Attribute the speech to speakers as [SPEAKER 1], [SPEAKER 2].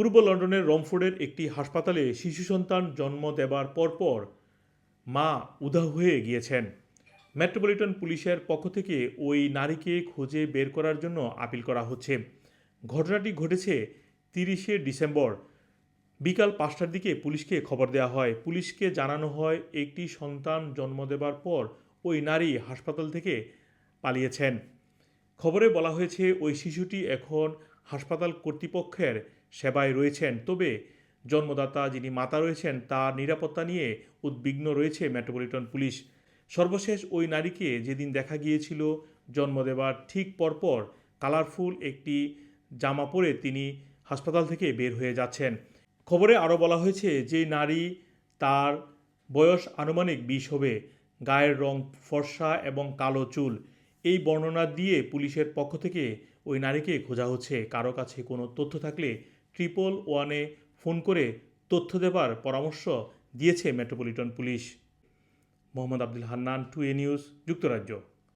[SPEAKER 1] পূর্ব লন্ডনের রমফোর্ডের একটি হাসপাতালে শিশু সন্তান জন্ম দেবার পরপর মা উধা হয়ে গিয়েছেন। মেট্রোপলিটন পুলিশের পক্ষ থেকে ওই নারীকে খুঁজে বের করার জন্য আপিল করা হচ্ছে। ঘটনাটি ঘটেছে তিরিশে ডিসেম্বর। বিকাল পাঁচটার দিকে পুলিশকে খবর দেওয়া হয়। পুলিশকে জানানো হয়, একটি সন্তান জন্ম দেবার পর ওই নারী হাসপাতাল থেকে পালিয়েছেন। খবরে বলা হয়েছে, ওই শিশুটি এখন হাসপাতাল কর্তৃপক্ষের সেবায় রয়েছেন। তবে জন্মদাতা যিনি মাতা রয়েছেন, তার নিরাপত্তা নিয়ে উদ্বিগ্ন রয়েছে মেট্রোপলিটন পুলিশ। সর্বশেষ ওই নারীকে যেদিন দেখা গিয়েছিল জন্ম দেবার ঠিক পরপর কালারফুল একটি জামা পরে তিনি হাসপাতাল থেকে বের হয়ে যাচ্ছেন। খবরে আরও বলা হয়েছে যে নারী তার বয়স আনুমানিক বিশ হবে। গায়ের রং ফর্সা এবং কালো চুল। এই বর্ণনা দিয়ে পুলিশের পক্ষ থেকে ওই নারীকে খোঁজা হচ্ছে। কারও কাছে কোনো তথ্য থাকলে ট্রিপল ওয়ানে ফোন করে তথ্য দেবার পরামর্শ দিয়েছে metropolitan police. Mohammad Abdul Hannan, two A news, যুক্তরাজ্য।